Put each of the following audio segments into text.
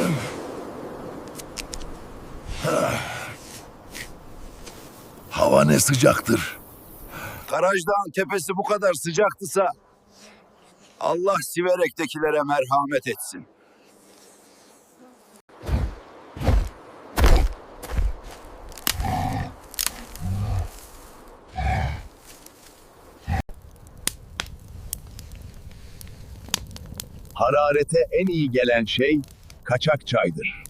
Hava ne sıcaktır. Karajdağ'ın tepesi bu kadar sıcaktısa Allah Siverek'tekilere merhamet etsin. Hararete en iyi gelen şey kaçak çaydır.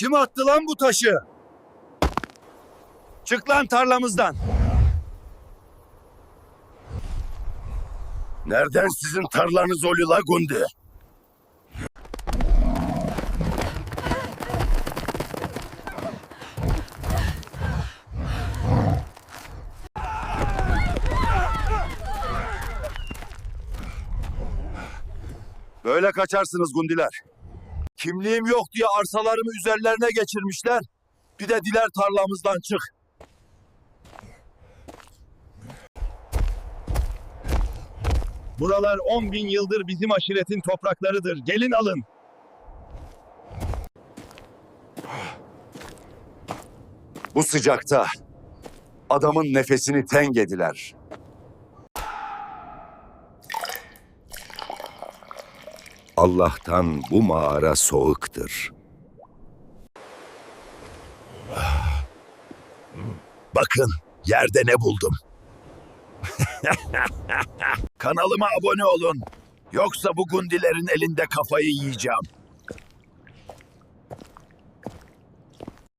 Kim attı lan bu taşı? Çık lan tarlamızdan. Nereden sizin tarlanız oluyor Gundi? Böyle kaçarsınız gundiler. Kimliğim yok diye arsalarımı üzerlerine geçirmişler. Bir de diler tarlamızdan çık. Buralar 10 bin yıldır bizim aşiretin topraklarıdır. Gelin alın. Bu sıcakta adamın nefesini tengediler. Allah'tan bu mağara soğuktur. Bakın yerde ne buldum. Kanalıma abone olun. Yoksa bu gundilerin elinde kafayı yiyeceğim.